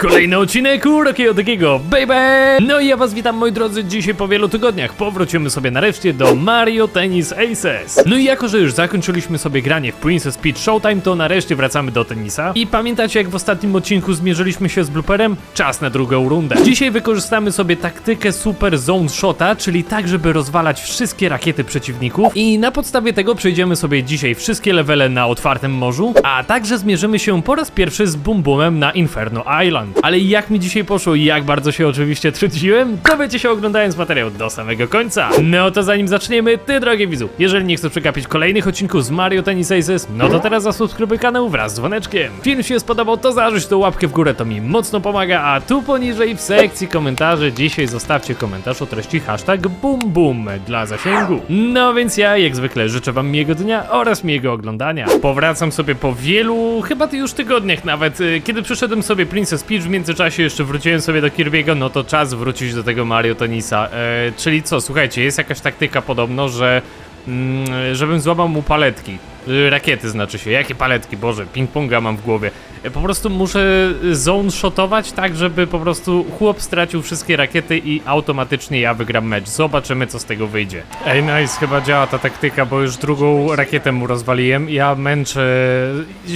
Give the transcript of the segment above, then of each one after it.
Kolejny odcinek Urokiego takiego, baby! No i ja was witam moi drodzy, dzisiaj po wielu tygodniach powrócimy sobie nareszcie do Mario Tennis Aces. No i jako, że już zakończyliśmy sobie granie w Princess Peach Showtime, to nareszcie wracamy do tenisa. I pamiętacie jak w ostatnim odcinku zmierzyliśmy się z blooperem? Czas na drugą rundę. Dzisiaj wykorzystamy sobie taktykę Super Zone Shota, czyli tak, żeby rozwalać wszystkie rakiety przeciwników. I na podstawie tego przejdziemy sobie dzisiaj wszystkie levele na otwartym morzu, a także zmierzymy się po raz pierwszy z Boom Boomem na Inferno Island. Ale jak mi dzisiaj poszło i jak bardzo się oczywiście trudziłem, dowiecie się oglądając materiał do samego końca. No to zanim zaczniemy, ty drogie widzu, jeżeli nie chcesz przegapić kolejnych odcinków z Mario Tennis Aces, no to teraz zasubskrybuj kanał wraz z dzwoneczkiem. Film się spodobał, to zarzuć tą łapkę w górę, to mi mocno pomaga, a tu poniżej w sekcji komentarzy dzisiaj zostawcie komentarz o treści hashtag BoomBoom dla zasięgu. No więc ja jak zwykle życzę wam miłego dnia oraz miłego oglądania. Powracam sobie po wielu, chyba już tygodniach nawet, y, kiedy przyszedłem sobie Princess Peach, w międzyczasie jeszcze wróciłem sobie do Kirby'ego, no to czas wrócić do tego Mario Tenisa. E, czyli co, słuchajcie, jest jakaś taktyka podobno, że mm, żebym złamał mu paletki. Y, Rakiety znaczy się. Jakie paletki? Boże, ping-ponga mam w głowie. E, Po prostu muszę zone shotować tak, żeby po prostu chłop stracił wszystkie rakiety i automatycznie ja wygram mecz. Zobaczymy, co z tego wyjdzie. Ej, nice, chyba działa ta taktyka, bo już drugą rakietę mu rozwaliłem. Ja męczę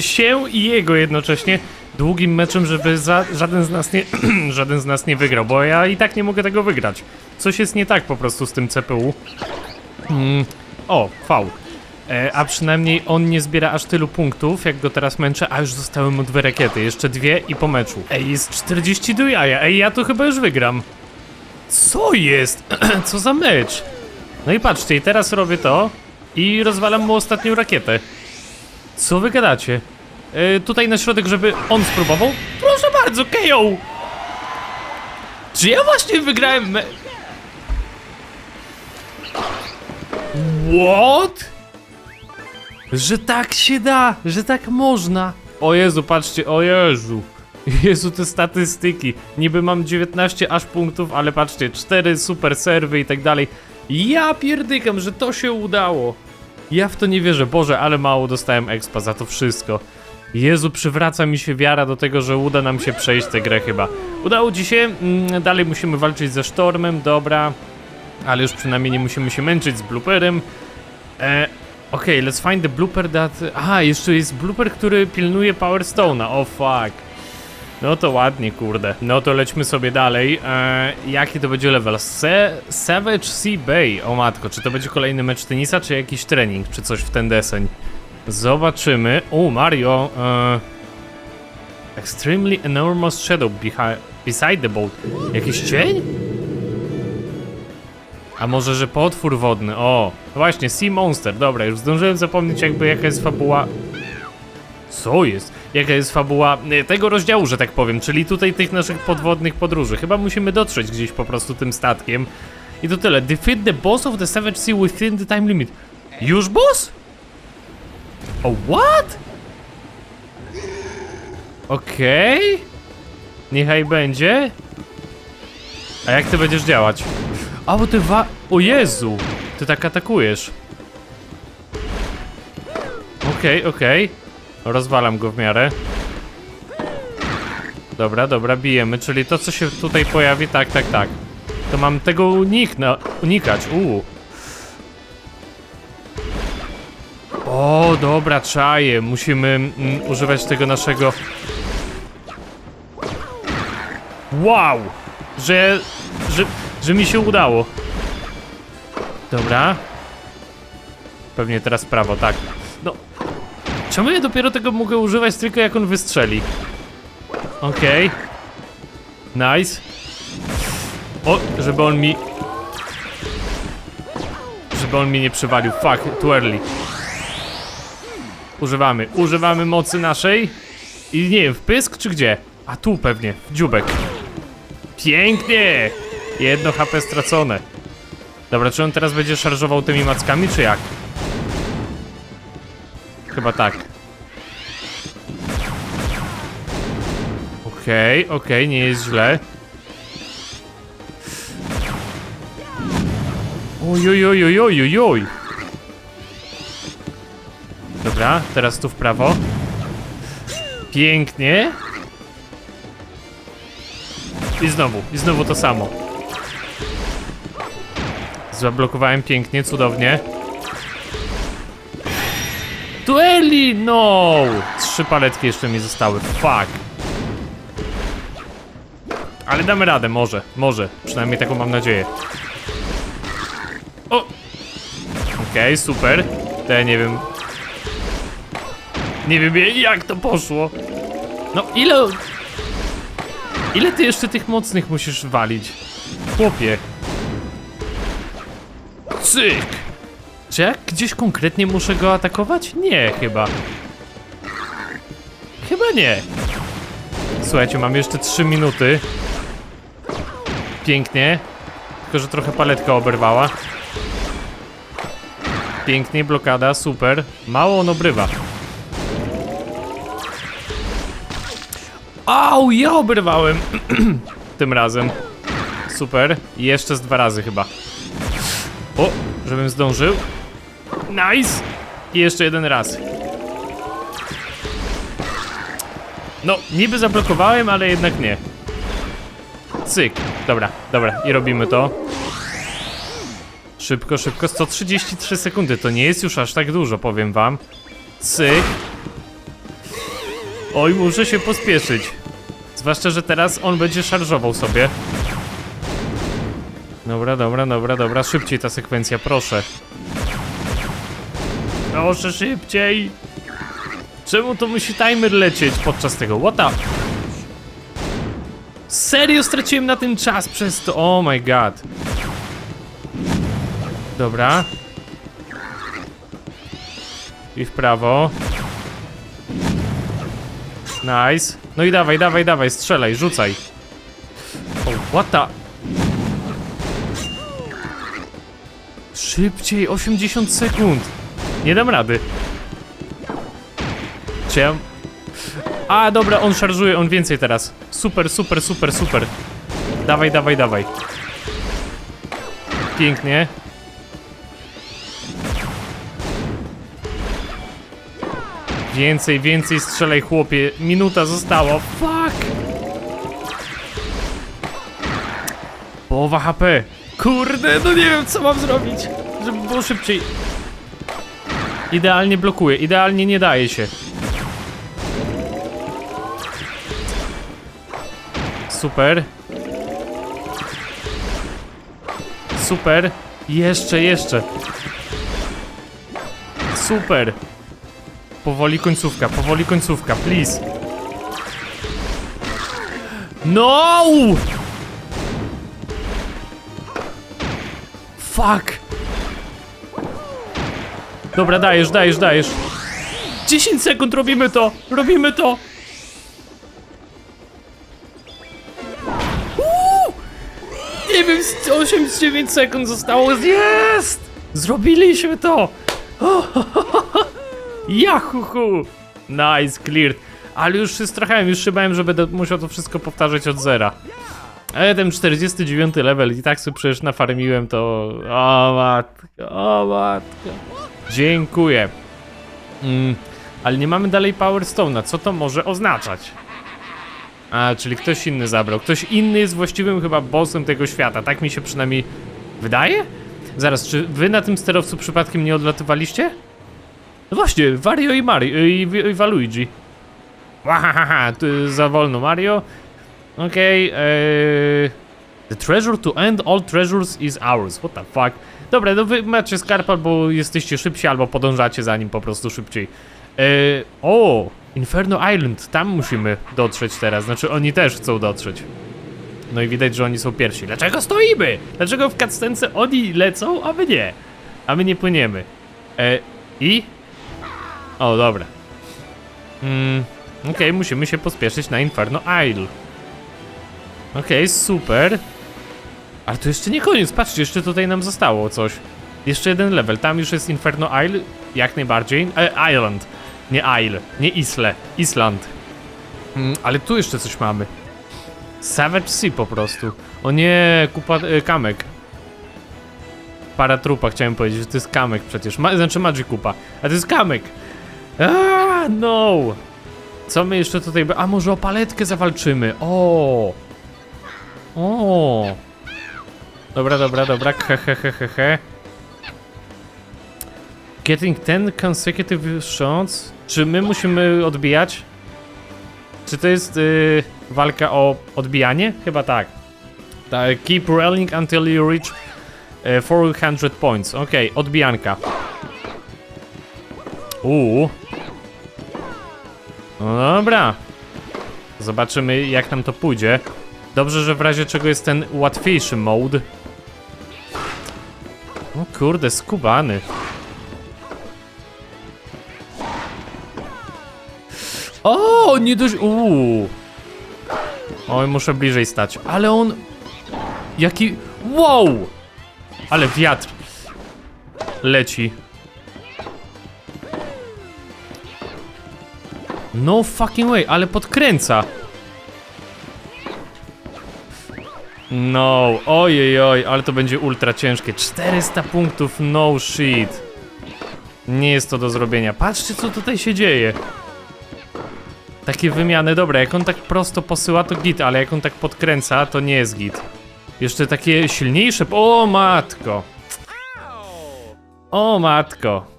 się i jego jednocześnie długim meczem, żeby za, żaden z nas nie żaden z nas nie wygrał, bo ja i tak nie mogę tego wygrać. Coś jest nie tak po prostu z tym CPU. Mm, o, V. E, a przynajmniej on nie zbiera aż tylu punktów, jak go teraz męczę, a już zostały mu dwie rakiety, jeszcze dwie i po meczu. Ej, jest 40 do jaja, ej, ja to chyba już wygram. Co jest? Co za mecz? No i patrzcie, teraz robię to i rozwalam mu ostatnią rakietę. Co wy gadacie? E, tutaj na środek, żeby on spróbował? Proszę bardzo, KO! Czy ja właśnie wygrałem. What? Że tak się da, że tak można. O Jezu, patrzcie, o Jezu. Jezu, te statystyki. Niby mam 19 aż punktów, ale patrzcie, 4 super serwy i tak dalej. Ja pierdykam, że to się udało. Ja w to nie wierzę. Boże, ale mało dostałem expa za to wszystko. Jezu, przywraca mi się wiara do tego, że uda nam się przejść tę grę chyba. Udało ci się, mm, dalej musimy walczyć ze sztormem, dobra. Ale już przynajmniej nie musimy się męczyć z blooperem. E, Okej, let's find the blooper that... Aha, jeszcze jest blooper, który pilnuje Power Stone'a. O fuck. No to ładnie, kurde. No to lećmy sobie dalej. E, jaki to będzie level? Se Savage Sea Bay. O matko, czy to będzie kolejny mecz tenisa, czy jakiś trening, czy coś w ten deseń? Zobaczymy. O, Mario. E, extremely enormous shadow beside the boat. Jakiś cień? A może, że potwór wodny? O, właśnie, Sea Monster. Dobra, już zdążyłem zapomnieć jakby jaka jest fabuła... Co jest? Jaka jest fabuła e, tego rozdziału, że tak powiem, czyli tutaj tych naszych podwodnych podróży. Chyba musimy dotrzeć gdzieś po prostu tym statkiem. I to tyle. Defeat the boss of the Savage Sea within the time limit. Już boss? O, what? Okej. Niechaj będzie. A jak ty będziesz działać? A, bo ty wa... O Jezu! Ty tak atakujesz. Okej, okej. Rozwalam go w miarę. Dobra, dobra, bijemy. Czyli to, co się tutaj pojawi, tak, tak, tak. To mam tego unikna... unikać, uuu. O, dobra, czaję. Musimy mm, używać tego naszego... Wow! Że... że... że mi się udało. Dobra. Pewnie teraz prawo, tak. No. Czemu ja dopiero tego mogę używać tylko jak on wystrzeli? Okej. Nice. O, żeby on mi... Żeby on mi nie przywalił. Fuck, too early. Używamy, używamy mocy naszej. I nie wiem, w pysk czy gdzie? A tu pewnie, w dziubek. Pięknie! Jedno HP stracone. Dobra, czy on teraz będzie szarżował tymi mackami, czy jak? Chyba tak. Okej, okej, nie jest źle. Oj, oj, oj, oj, oj, oj. Dobra, teraz tu w prawo. Pięknie. I znowu, i znowu to samo. Zablokowałem pięknie, cudownie. Dueli, no! Trzy paletki jeszcze mi zostały, fuck. Ale damy radę, może, może. Przynajmniej taką mam nadzieję. O! Okej, super. To ja nie wiem. Nie wiem jak to poszło. No ile... Ile ty jeszcze tych mocnych musisz walić? Chłopie. Cyk! Czy ja gdzieś konkretnie muszę go atakować? Nie, chyba. Chyba nie. Słuchajcie, mam jeszcze 3 minuty. Pięknie. Tylko, że trochę paletka oberwała. Pięknie, blokada, super. Mało on obrywa. Au, ja oberwałem! Tym razem. Super. Jeszcze z dwa razy chyba. O, żebym zdążył. Nice! I jeszcze jeden raz. No, niby zablokowałem, ale jednak nie. Cyk. Dobra, dobra. I robimy to. Szybko, szybko. 133 sekundy. To nie jest już aż tak dużo, powiem wam. Cyk. Oj, muszę się pospieszyć. Zwłaszcza, że teraz on będzie szarżował sobie. Dobra, dobra, dobra, dobra. Szybciej ta sekwencja, proszę. Proszę szybciej. Czemu to musi timer lecieć podczas tego? What the? Serio straciłem na tym czas przez to. Oh my god. Dobra. I w prawo. Nice. No i dawaj, dawaj, dawaj, strzelaj, rzucaj. O, what the? Szybciej, 80 sekund. Nie dam rady. Czy ja... A, dobra, on szarżuje, on więcej teraz. Super, super, super, super. Dawaj, dawaj, dawaj. Pięknie. Więcej, więcej strzelaj, chłopie. Minuta została. Fuck! Połowa HP. Kurde, no nie wiem, co mam zrobić, żeby było szybciej. Idealnie blokuje, idealnie nie daje się. Super. Super. Jeszcze, jeszcze. Super. Powoli końcówka, powoli końcówka, please. No! Fuck! Dobra, dajesz, dajesz, dajesz. 10 sekund robimy to! Robimy to! Uuu! Nie wiem, z 8 z 9 sekund zostało. Jest! Zrobiliśmy to! Jahuhu! Nice, cleared. Ale już się strachałem, już się bałem, że będę musiał to wszystko powtarzać od zera. Ale ten 49 level i tak sobie przecież nafarmiłem to... O matko, o matko. Dziękuję. Mm, ale nie mamy dalej Power Stone'a. Co to może oznaczać? A, czyli ktoś inny zabrał. Ktoś inny jest właściwym chyba bossem tego świata. Tak mi się przynajmniej wydaje? Zaraz, czy wy na tym sterowcu przypadkiem nie odlatywaliście? No właśnie, Wario i Mario i, i Waluigi. Wahahaha, tu za wolno Mario. Okej, okay, The treasure to end all treasures is ours. What the fuck? Dobra, no wy macie skarb albo jesteście szybsi, albo podążacie za nim po prostu szybciej. Eee, o, Inferno Island, tam musimy dotrzeć teraz. Znaczy, oni też chcą dotrzeć. No i widać, że oni są pierwsi. Dlaczego stoimy? Dlaczego w cutscence oni lecą, a my nie? A my nie płyniemy. E, I? O, dobra. Mm, Okej, okay, musimy się pospieszyć na Inferno Isle. Okej, okay, super. Ale to jeszcze nie koniec, patrzcie, jeszcze tutaj nam zostało coś. Jeszcze jeden level, tam już jest Inferno Isle, jak najbardziej. E, Island, nie Isle, nie Isle, Island. Mm, ale tu jeszcze coś mamy. Savage Sea po prostu. O nie, kupa, e, kamek. Paratrupa chciałem powiedzieć, że to jest kamek przecież. Ma, znaczy Magic Kupa, a to jest kamek. Ah, no. Co my jeszcze tutaj... A może o paletkę zawalczymy? O. O. Dobra, dobra, dobra. He, he, he, he, he. Getting 10 consecutive shots. Czy my musimy odbijać? Czy to jest y, walka o odbijanie? Chyba tak. tak. Keep rolling until you reach y, 400 points. Okej, odbijanka. Uuu. No dobra. Zobaczymy jak nam to pójdzie. Dobrze, że w razie czego jest ten łatwiejszy mode. O kurde, skubany. O, nie dość. Uuu. Oj, muszę bliżej stać. Ale on. Jaki. Wow! Ale wiatr. Leci. No fucking way, ale podkręca. No, ojej, oj, ale to będzie ultra ciężkie. 400 punktów, no shit. Nie jest to do zrobienia. Patrzcie, co tutaj się dzieje. Takie wymiany, dobra, jak on tak prosto posyła, to git, ale jak on tak podkręca, to nie jest git. Jeszcze takie silniejsze. O matko. O matko.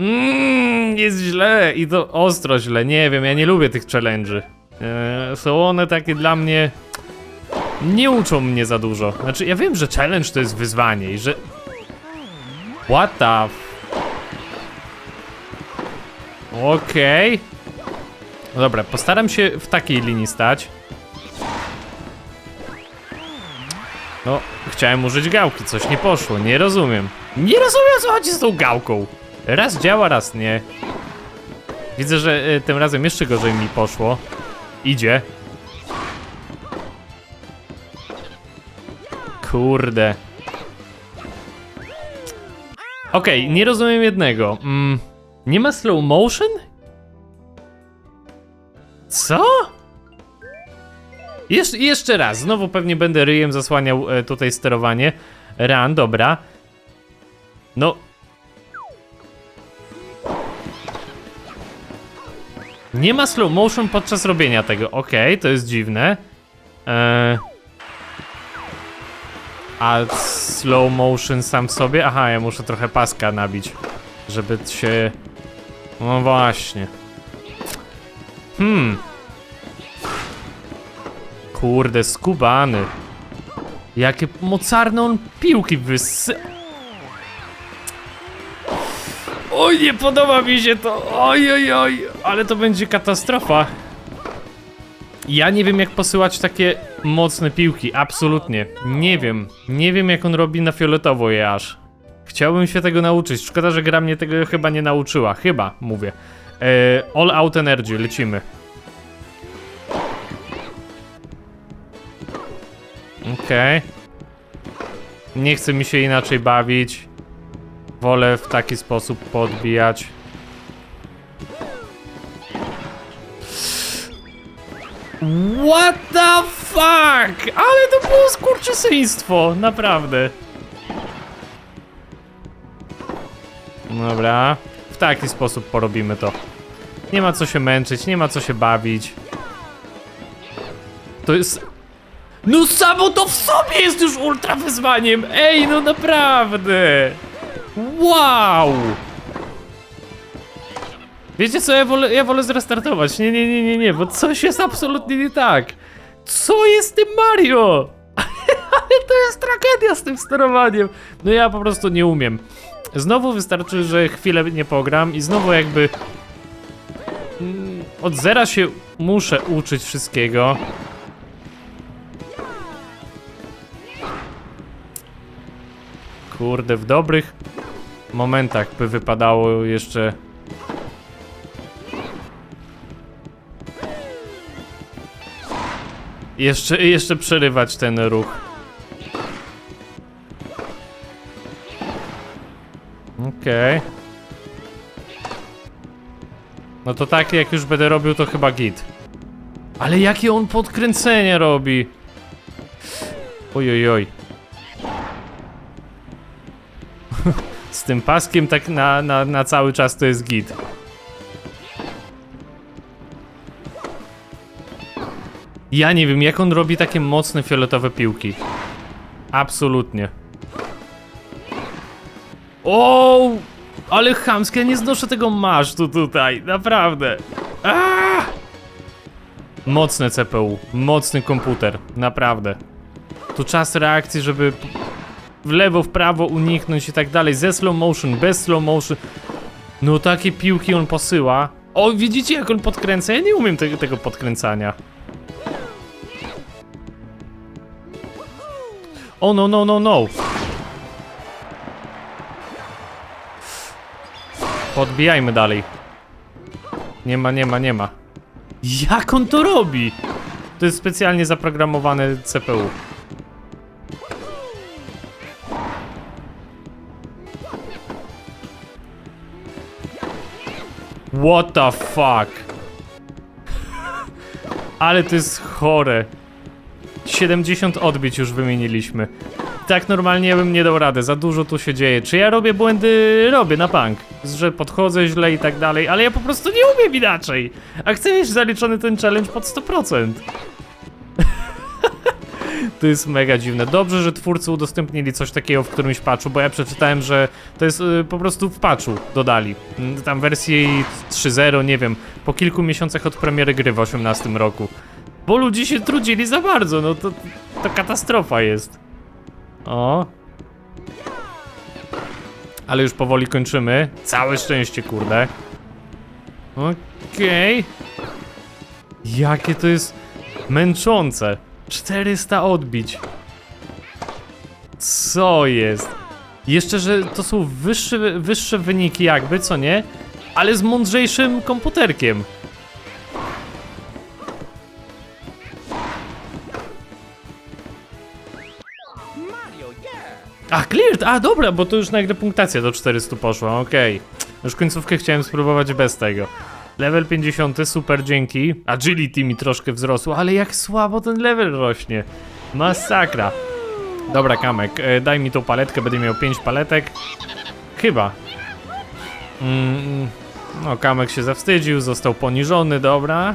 Mmm, jest źle i to ostro źle. Nie wiem, ja nie lubię tych challenge'y. Eee, są one takie dla mnie. Nie uczą mnie za dużo. Znaczy, ja wiem, że challenge to jest wyzwanie i że. What the. f- Okej. No Dobra, postaram się w takiej linii stać. No, chciałem użyć gałki, coś nie poszło, nie rozumiem. Nie rozumiem co chodzi z tą gałką. Raz działa, raz nie. Widzę, że y, tym razem jeszcze gorzej mi poszło. Idzie. Kurde. Okej, nie rozumiem jednego. Mm, nie ma slow motion? Co? Jesz jeszcze raz, znowu pewnie będę ryjem zasłaniał e, tutaj sterowanie. Ran, dobra. No. Nie ma slow motion podczas robienia tego. Okej, to jest dziwne. Eee. A slow motion sam w sobie? Aha, ja muszę trochę paska nabić, żeby się... No właśnie. Hmm. Kurde, skubany. Jakie mocarne on piłki wysy... Oj, nie podoba mi się to. Oj, oj, oj, ale to będzie katastrofa. Ja nie wiem jak posyłać takie mocne piłki, absolutnie. Nie wiem. Nie wiem jak on robi na fioletowo je aż. Chciałbym się tego nauczyć. Szkoda, że gra mnie tego chyba nie nauczyła. Chyba, mówię. E, all out energy, lecimy. Okej. Nie chce mi się inaczej bawić. Wolę w taki sposób podbijać. What the fuck? Ale to było skurczysyństwo, naprawdę. Dobra, w taki sposób porobimy to. Nie ma co się męczyć, nie ma co się bawić. To jest... No samo to w sobie jest już ultra wyzwaniem! Ej, no naprawdę! Wow! Wiecie co, ja wolę, ja wolę zrestartować. Nie, nie, nie, nie, nie, bo coś jest absolutnie nie tak. Co jest tym Mario? Ale to jest tragedia z tym sterowaniem. No ja po prostu nie umiem. Znowu wystarczy, że chwilę nie pogram i znowu jakby... mm, Od zera się muszę uczyć wszystkiego. Kurde, w dobrych momentach by wypadało jeszcze Jeszcze, jeszcze przerywać ten ruch. Okej. No to tak jak już będę robił, to chyba git. Ale jakie on podkręcenie robi. Oj, tym paskiem tak na, na, na cały czas to jest git. Ja nie wiem, jak on robi takie mocne fioletowe piłki. Absolutnie. O, ale chamskie, nie znoszę tego masztu tutaj, naprawdę. Aaa! Mocne CPU, mocny komputer, naprawdę. Tu czas reakcji, żeby w lewo, w prawo uniknąć i tak dalej. Ze slow motion, bez slow motion. No takie piłki on posyła. O, widzicie jak on podkręca? Ja nie umiem te, tego podkręcania. O no, no, no, no. Podbijajmy dalej. Nie ma, nie ma, nie ma. Jak on to robi? To jest specjalnie zaprogramowane CPU. What the fuck? Ale to jest chore. 70 odbić już wymieniliśmy. Tak normalnie bym nie dał radę, za dużo tu się dzieje. Czy ja robię błędy? Robię na bank. Że podchodzę źle i tak dalej, ale ja po prostu nie umiem inaczej. A chcę mieć zaliczony ten challenge pod 100%. To jest mega dziwne. Dobrze, że twórcy udostępnili coś takiego w którymś patchu, bo ja przeczytałem, że to jest y, po prostu w patchu dodali. Mm, Tam wersji 3.0, nie wiem, po kilku miesiącach od premiery gry w 18 roku. Bo ludzie się trudzili za bardzo, no to, to katastrofa jest. O. Ale już powoli kończymy. Całe szczęście, kurde. Okej. Jakie to jest męczące. 400 odbić. Co jest? Jeszcze, że to są wyższe, wyższe wyniki jakby, co nie? Ale z mądrzejszym komputerkiem. A, cleared! A, dobra, bo to już nagle punktacja do 400 poszła, okej. Już końcówkę chciałem spróbować bez tego. Level 50, super, dzięki. Agility mi troszkę wzrosło, ale jak słabo ten level rośnie. Masakra. Dobra, Kamek, e, daj mi tą paletkę, będę miał 5 paletek. Chyba. Mm, no, Kamek się zawstydził, został poniżony, dobra.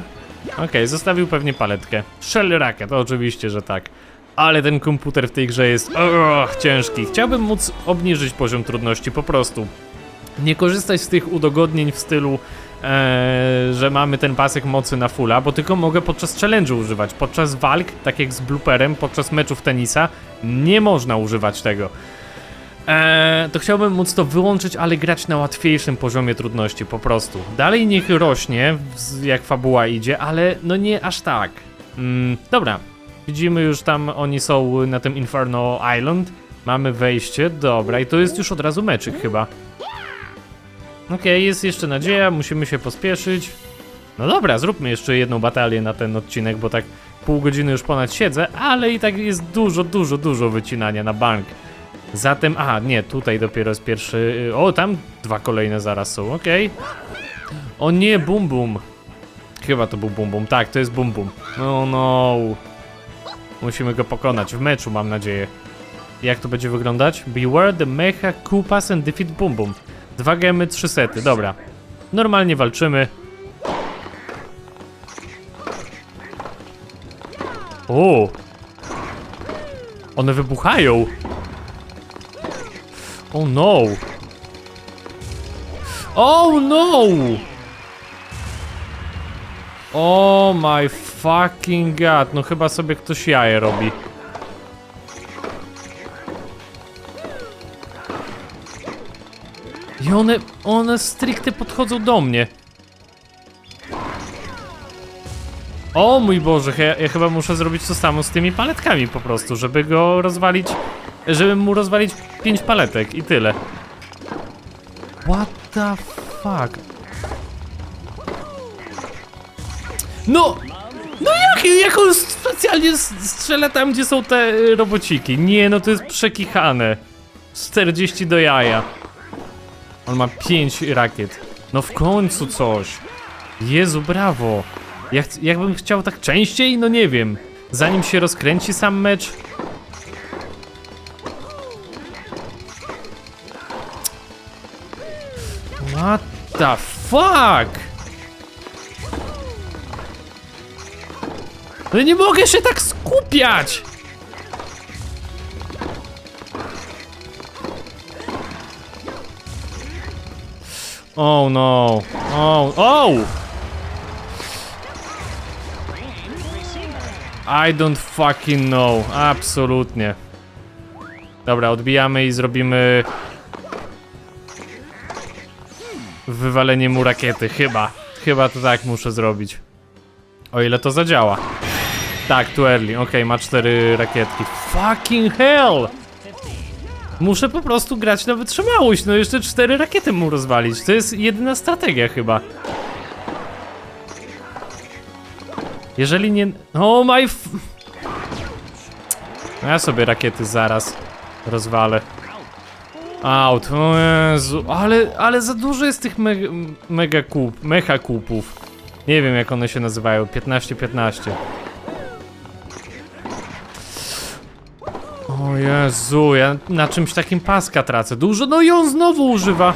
Okej, zostawił pewnie paletkę. Shell Racket, oczywiście, że tak. Ale ten komputer w tej grze jest oh, ciężki. Chciałbym móc obniżyć poziom trudności po prostu. Nie korzystać z tych udogodnień w stylu, że mamy ten pasek mocy na fulla, bo tylko mogę podczas challenge'u używać. Podczas walk, tak jak z blooperem, podczas meczów tenisa, nie można używać tego. Eee, to chciałbym móc to wyłączyć, ale grać na łatwiejszym poziomie trudności po prostu. Dalej niech rośnie, jak fabuła idzie, ale no nie aż tak. Mm, dobra, widzimy już tam, oni są na tym Inferno Island. Mamy wejście, dobra, i to jest już od razu meczyk chyba. Okej, jest jeszcze nadzieja, musimy się pospieszyć. No dobra, zróbmy jeszcze jedną batalię na ten odcinek, bo tak pół godziny już ponad siedzę, ale i tak jest dużo, dużo, dużo wycinania na bank. Zatem, a nie, tutaj dopiero jest pierwszy. y, O, tam dwa kolejne zaraz są, okej. O nie, bum bum. Chyba to był bum bum. Tak, to jest bum bum. No, no. Musimy go pokonać w meczu, mam nadzieję. Jak to będzie wyglądać? Beware the mecha, kupas and defeat bum bum. Dwa gemy, trzy sety, dobra. Normalnie walczymy. O! One wybuchają! Oh no! Oh no! Oh my fucking god, no chyba sobie ktoś jaje robi. I one, one stricte podchodzą do mnie. O mój Boże, ja, ja chyba muszę zrobić to samo z tymi paletkami po prostu, żeby go rozwalić, żeby mu rozwalić pięć paletek i tyle. What the fuck? No! No jak, jak on specjalnie strzela tam, gdzie są te y, robociki? Nie, no to jest przekichane. 40 do jaja. On ma 5 rakiet. No w końcu coś. Jezu, brawo. Ja jakbym chciał tak częściej, no nie wiem. Zanim się rozkręci sam mecz. What the fuck? No nie mogę się tak skupiać! Oh no. Oh, oh! I don't fucking know. Absolutnie. Dobra, odbijamy i zrobimy... Wywalenie mu rakiety, chyba. Chyba to tak muszę zrobić. O ile to zadziała. Tak, tu early. Okej, ma cztery rakietki. Fucking hell! Muszę po prostu grać na wytrzymałość. No jeszcze cztery rakiety mu rozwalić. To jest jedyna strategia chyba. Jeżeli nie... Oh my... F... No Ja sobie rakiety zaraz rozwalę. Out, o Jezu, ale, ale za dużo jest tych me mega kup, mecha kupów. Nie wiem jak one się nazywają, 15-15. Jezu, ja na czymś takim paska tracę. Dużo, no i on znowu używa.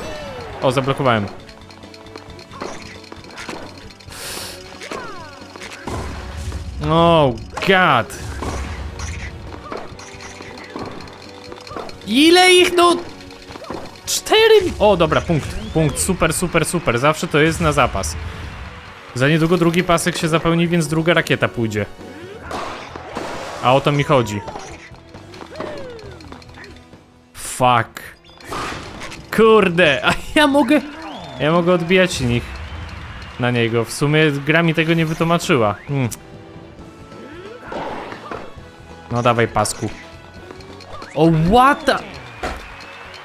O, zablokowałem. Oh god. Ile ich no? Cztery. O, dobra, punkt. Punkt, super, super, super. Zawsze to jest na zapas. Za niedługo drugi pasek się zapełni, więc druga rakieta pójdzie. A o to mi chodzi. Fuck. Kurde, a ja mogę. Ja mogę odbijać nich na niego. W sumie gra mi tego nie wytłumaczyła. Hmm. No dawaj pasku. O what the...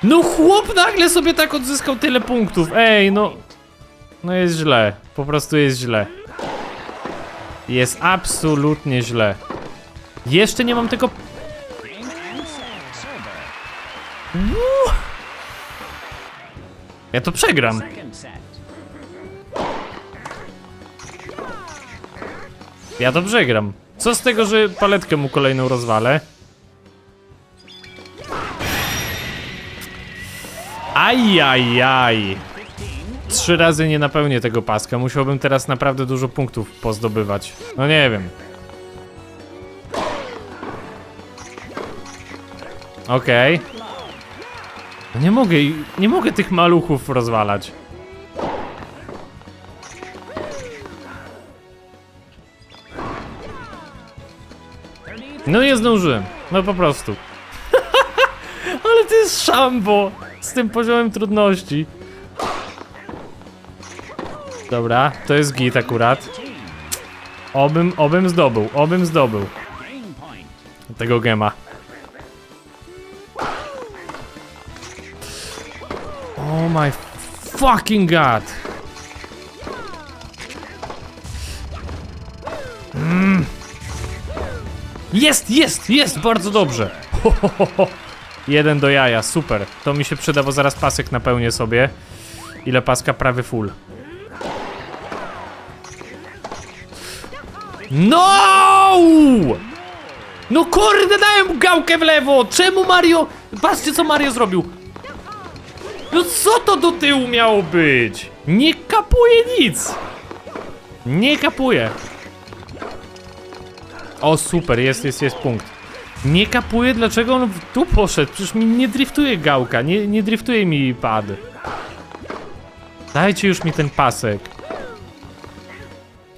No chłop nagle sobie tak odzyskał tyle punktów. Ej, no... No jest źle. Po prostu jest źle. Jest absolutnie źle. Jeszcze nie mam tego... Ja to przegram. Ja to przegram. Co z tego, że paletkę mu kolejną rozwalę? Ajajaj. Trzy razy nie napełnię tego paska. Musiałbym teraz naprawdę dużo punktów pozdobywać. No nie wiem. Okej. No Nie mogę, nie mogę tych maluchów rozwalać. No nie zdążyłem. No po prostu. Ale to jest szambo z tym poziomem trudności. Dobra, to jest git akurat. Obym, obym zdobył, obym zdobył tego gema. My fucking god. Mm. Jest, jest, jest, bardzo dobrze. Ho, ho, ho, ho. Jeden do jaja, super. To mi się przyda, bo zaraz pasek napełnię sobie. Ile paska? Prawie full. No! No kurde, dałem gałkę w lewo! Czemu Mario... Patrzcie, co Mario zrobił. No co to do tyłu miało być? Nie kapuje nic. Nie kapuje. O, super, jest, jest, jest punkt. Nie kapuje, dlaczego on tu poszedł. Przecież mi nie driftuje gałka, nie, nie driftuje mi pad. Dajcie już mi ten pasek.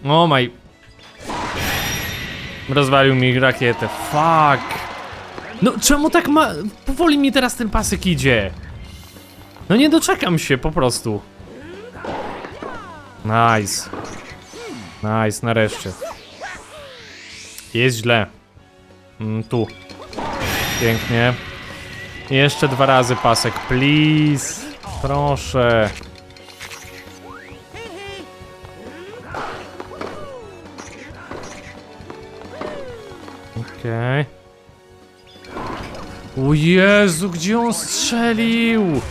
O maj... Rozwalił mi rakietę. Fuck. No czemu tak ma... Powoli mi teraz ten pasek idzie. No nie doczekam się po prostu. Nice. Nice, nareszcie. Jest źle. Mm, tu. Pięknie. Jeszcze dwa razy pasek, please. Proszę. Okej. O Jezu, gdzie on strzelił?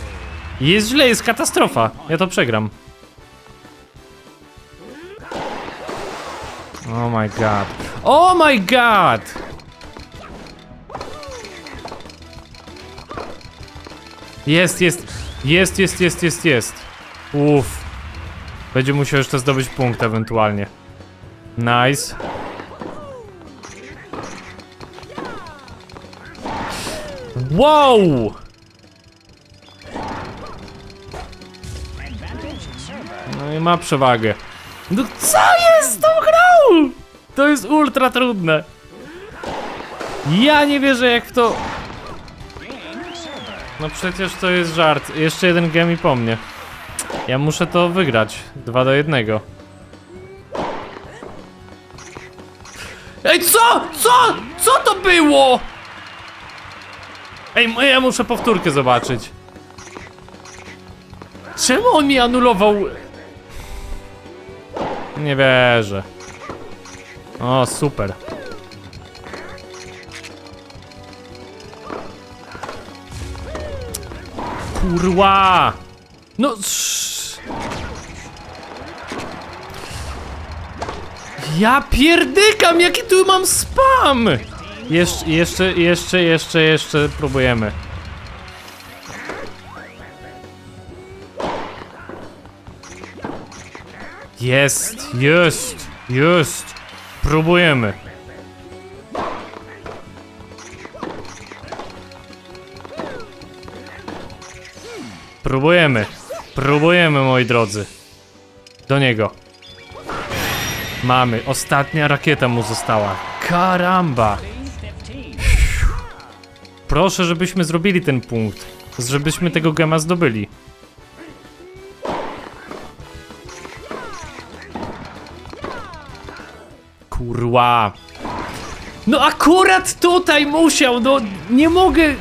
Jest źle, jest katastrofa. Ja to przegram. Oh my god. Oh my god! Jest, jest, jest, jest, jest, jest, jest. Uff. Będzie musiał jeszcze zdobyć punkt ewentualnie. Nice. Wow! No i ma przewagę. No co jest z tą grą? To jest ultra trudne. Ja nie wierzę jak to... No przecież to jest żart. Jeszcze jeden game i po mnie. Ja muszę to wygrać. Dwa do jednego. Ej, co? Co? Co to było? Ej, ja muszę powtórkę zobaczyć. Czemu on mi anulował? Nie wierzę. O, super. Kurwa! No. Ja pierdykam, jaki tu mam spam! Jeszcze, jeszcze, jeszcze, jeszcze, jeszcze próbujemy. Jest, jest, jest. Próbujemy. Próbujemy. Próbujemy, moi drodzy. Do niego. Mamy. Ostatnia rakieta mu została. Karamba. Proszę, żebyśmy zrobili ten punkt. Żebyśmy tego gema zdobyli. Kurwa. No akurat tutaj musiał, no nie mogę,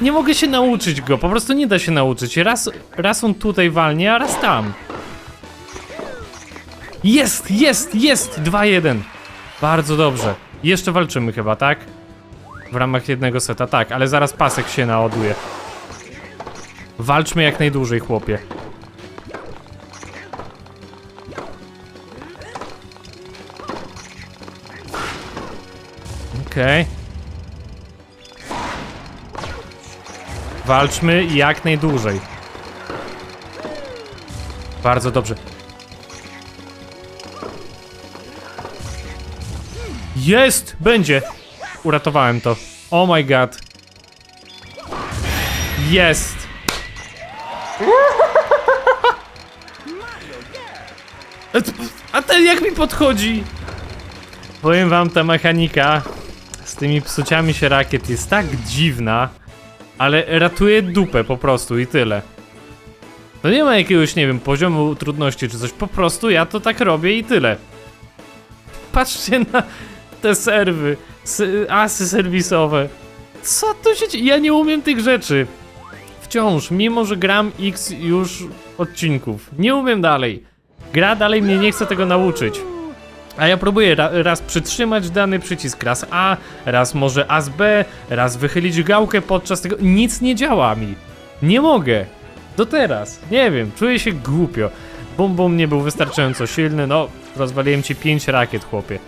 nie mogę się nauczyć go, po prostu nie da się nauczyć. Raz, raz on tutaj walnie, a raz tam. Jest, jest, jest! 2-1. Bardzo dobrze. Jeszcze walczymy chyba, tak? W ramach jednego seta, tak, ale zaraz pasek się naładuje. Walczmy jak najdłużej, chłopie. Okej. Walczmy jak najdłużej. Bardzo dobrze. Jest! Będzie! Uratowałem to. Oh my god. Jest! A ten jak mi podchodzi? Powiem wam, ta mechanika tymi psuciami się rakiet jest tak dziwna, ale ratuje dupę po prostu i tyle. To nie ma jakiegoś, nie wiem, poziomu trudności czy coś, po prostu ja to tak robię i tyle. Patrzcie na te serwy, asy serwisowe. Co tu się dzieje? Ja nie umiem tych rzeczy. Wciąż, mimo że gram x już odcinków. Nie umiem dalej. Gra dalej mnie nie chce tego nauczyć. A ja próbuję ra raz przytrzymać dany przycisk, raz A, raz może A z B, raz wychylić gałkę podczas tego. Nic nie działa mi. Nie mogę. Do teraz. Nie wiem, czuję się głupio. Bum bum nie był wystarczająco silny, no rozwaliłem ci 5 rakiet, chłopie.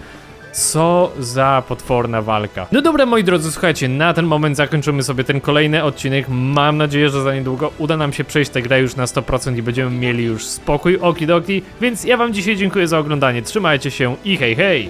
Co za potworna walka. No dobra, moi drodzy, słuchajcie, na ten moment zakończymy sobie ten kolejny odcinek. Mam nadzieję, że za niedługo uda nam się przejść tę grę już na 100% i będziemy mieli już spokój, okidoki. Więc ja wam dzisiaj dziękuję za oglądanie. Trzymajcie się i hej hej!